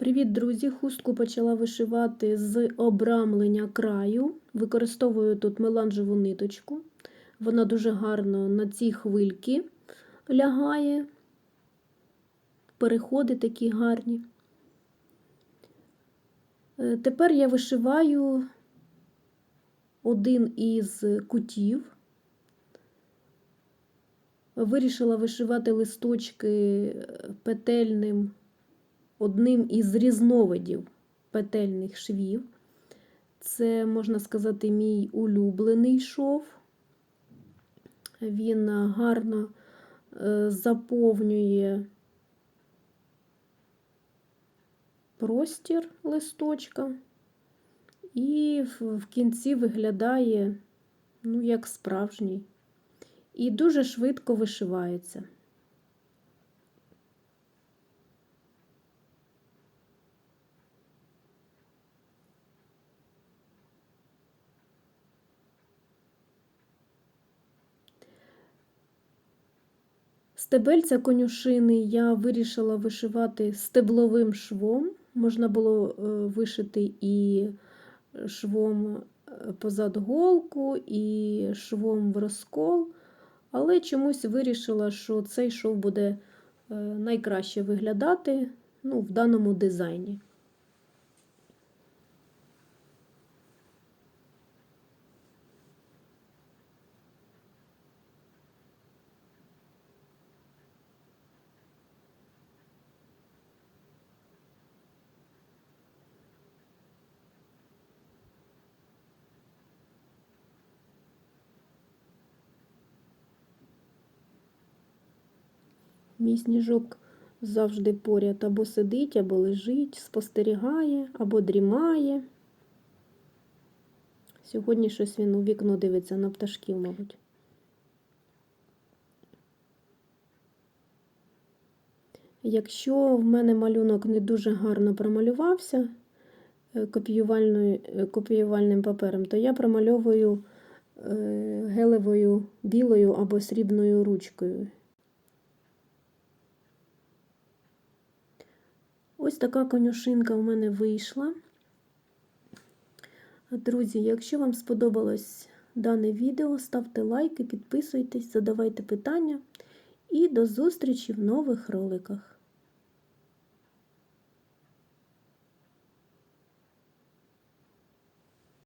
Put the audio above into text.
Привіт, друзі! Хустку почала вишивати з обрамлення краю. Використовую тут меланжеву ниточку. Вона дуже гарно на ці хвильки лягає. Переходи такі гарні. Е, Тепер я вишиваю один із кутів. Вирішила вишивати листочки петельним одним із різновидів петельних швів. Це, можна сказати, мій улюблений шов. Він гарно е, заповнює простір листочка і в кінці виглядає, ну, як справжній. І дуже швидко вишивається. Стебельця конюшини я вирішила вишивати стебловим швом. Можна було е, вишити і швом позад голку, і швом в розкол, але чомусь вирішила, що цей шов буде е, найкраще виглядати ну, в даному дизайні. Мій сніжок завжди поряд або сидить, або лежить, спостерігає, або дрімає. Сьогодні щось він у вікно дивиться на пташків, мабуть. Якщо в мене малюнок не дуже гарно промалювався е, копіювальним папером, то я промальовую е, гелевою білою або срібною ручкою. Ось така конюшинка у мене вийшла. Друзі, якщо вам сподобалось дане відео, ставте лайки, підписуйтесь, задавайте питання і до зустрічі в нових роликах.